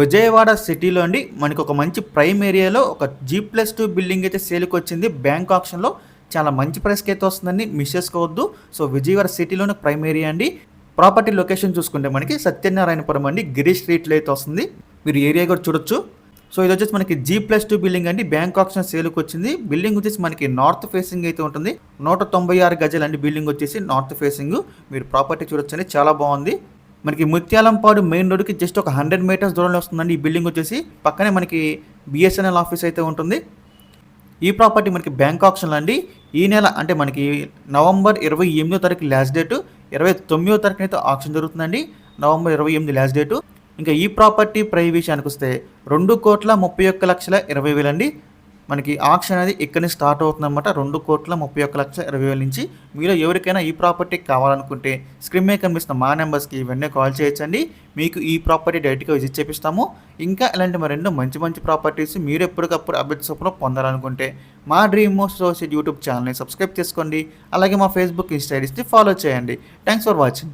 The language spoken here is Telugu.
విజయవాడ సిటీలో అండి మనకి ఒక మంచి ప్రైమ్ ఏరియాలో ఒక జీ ప్లస్ టూ బిల్డింగ్ అయితే సేల్కి వచ్చింది. బ్యాంక్ ఆప్షన్లో చాలా మంచి ప్రైస్కి అయితే వస్తుందండి. మిస్ చేసుకోవద్దు. సో విజయవాడ సిటీలోనే ప్రైమ్ ఏరియా అండి. ప్రాపర్టీ లొకేషన్ చూసుకుంటే మనకి సత్యనారాయణపురం అండి. గిరీష్ స్ట్రీట్లో అయితే వస్తుంది. మీరు ఏరియా కూడా చూడొచ్చు. సో ఇది వచ్చేసి మనకి జీ ప్లస్ టూ బిల్డింగ్ అండి. బ్యాంక్ ఆప్షన్ సేల్కి వచ్చింది. బిల్డింగ్ వచ్చేసి మనకి నార్త్ ఫేసింగ్ అయితే ఉంటుంది. నూట తొంభై ఆరు గజలు అండి బిల్డింగ్ వచ్చేసి నార్త్ ఫేసింగ్ మీరు ప్రాపర్టీ చూడొచ్చండి. చాలా బాగుంది. మనకి ముత్యాలంపాడు మెయిన్ రోడ్కి జస్ట్ ఒక హండ్రెడ్ మీటర్స్ దూరంలో వస్తుందండి. ఈ బిల్డింగ్ వచ్చేసి పక్కనే మనకి బిఎస్ఎన్ఎల్ ఆఫీస్ అయితే ఉంటుంది. ఈ ప్రాపర్టీ మనకి బ్యాంక్ ఆప్షన్లో అండి. ఈ నెల అంటే మనకి నవంబర్ ఇరవై ఎనిమిదో తారీఖు లాస్ట్ డేటు ఇరవై తొమ్మిదో తారీఖున అయితే ఆప్షన్ జరుగుతుందండి. నవంబర్ ఇరవై ఎనిమిది లాస్ట్ డేటు. ఇంకా ఈ ప్రాపర్టీ ప్రై విషయానికి వస్తే రెండు కోట్ల ముప్పై ఒక్క లక్షల ఇరవై వేలండి. మనకి ఆక్షన్ అనేది ఇక్కడి నుంచి స్టార్ట్ అవుతుందన్నమాట. రెండు కోట్ల ముప్పై ఒక్క లక్ష ఇరవై వేల నుంచి. మీలో ఎవరికైనా ఈ ప్రాపర్టీ కావాలనుకుంటే స్క్రీన్ మీద కనిపిస్తున్న మా నెంబర్స్కి ఇవన్నీ కాల్ చేయొచ్చండి. మీకు ఈ ప్రాపర్టీ డైరెక్ట్గా విజిట్ చేపిస్తాము. ఇంకా ఇలాంటి మరెన్నో మంచి మంచి ప్రాపర్టీస్ మీరు ఎప్పటికప్పుడు అప్డేట్స్ చొప్పున పొందాలనుకుంటే మా డ్రీమ్ మోస్ట్ సోషల్ యూట్యూబ్ ఛానల్ని సబ్స్క్రైబ్ చేసుకోండి. అలాగే మా ఫేస్బుక్ ఇన్స్టా ఐడీస్ని ఫాలో చేయండి. Thanks for watching.